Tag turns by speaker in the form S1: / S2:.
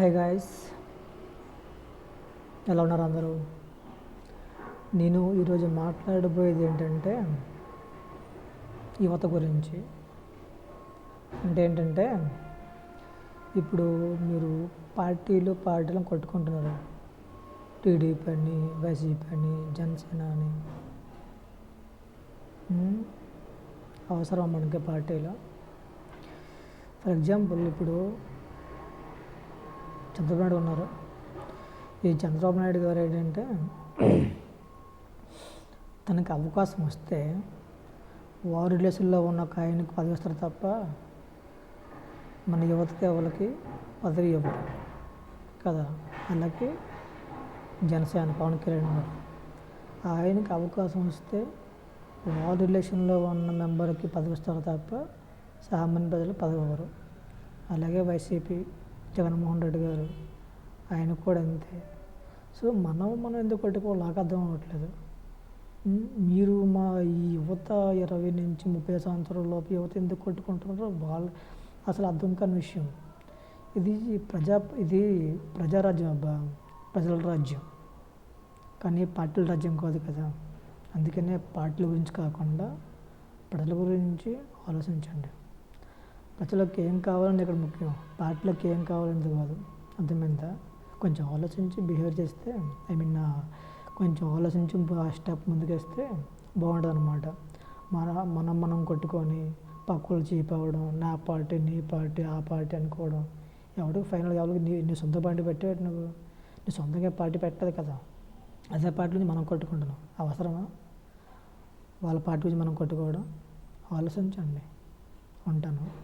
S1: Hi guys ఎలా ఉన్నారు అందరూ? నేను ఈరోజు మాట్లాడబోయేది ఏంటంటే యువత గురించి. అంటే ఏంటంటే ఇప్పుడు మీరు పార్టీలు పార్టీలను కొట్టుకుంటున్నారు. టీడీపీ అని వైసీపీ అని జనసేన అని. అవసరం మనకి పార్టీలో? ఫర్ ఎగ్జాంపుల్ ఇప్పుడు చంద్రబాబు నాయుడు ఉన్నారు. ఈ చంద్రబాబు నాయుడు గారు ఏంటంటే తనకి అవకాశం వస్తే వారు రిలేషన్లో ఉన్న ఒక ఆయనకు పదవి ఇస్తారు తప్ప మన యువతకి ఎవరికి పదవి ఇవ్వరు. కదా? అలాగే జనసేన పవన్ కళ్యాణ్ గారు. ఆయనకి అవకాశం వస్తే వార్ రిలేషన్లో ఉన్న మెంబర్కి పదవి ఇస్తారు తప్ప సామాన్య ప్రజలు పదవి ఇవ్వరు. అలాగే వైసీపీ జగన్మోహన్ రెడ్డి గారు ఆయన కూడా అంతే. సో మనం మనం ఎందుకు కొట్టుకోవాలి నాకు అర్థం అవ్వట్లేదు. మీరు మా ఈ యువత ఇరవై నుంచి ముప్పై సంవత్సరాల లోపు యువత ఎందుకు కొట్టుకుంటున్నారో వాళ్ళు అసలు అర్థం కాని విషయం. ఇది ప్రజా ఇది ప్రజారాజ్యం అబ్బా. ప్రజల రాజ్యం. కానీ పార్టీల రాజ్యం కాదు కదా. అందుకనే పార్టీల గురించి కాకుండా ప్రజల గురించి ఆలోచించండి. ప్రజలకు ఏం కావాలని ఇక్కడ ముఖ్యం. పార్టీలకు ఏం కావాలనేది కాదు. అర్థమైందా? కొంచెం ఆలోచించి బిహేవ్ చేస్తే ఐ మీన్ కొంచెం ఆలోచించి స్టెప్ ముందుకేస్తే బాగుంటుంది అనమాట మన మనం మనం కొట్టుకొని పక్కలు చీపవడం నా పార్టీ నీ పార్టీ ఆ పార్టీ అనుకోవడం. ఎవరికి ఫైనల్ ఎవరికి నీ నీ సొంత పార్టీ పెట్టేవాడు నువ్వు? నీ సొంతంగా పార్టీ పెట్టదు కదా. అదే పార్టీ నుంచి మనం కొట్టుకుంటున్నాం. అవసరమా? వాళ్ళ పార్టీ గురించి మనం కొట్టుకోవడం? ఆలోచించండి. ఉంటాను.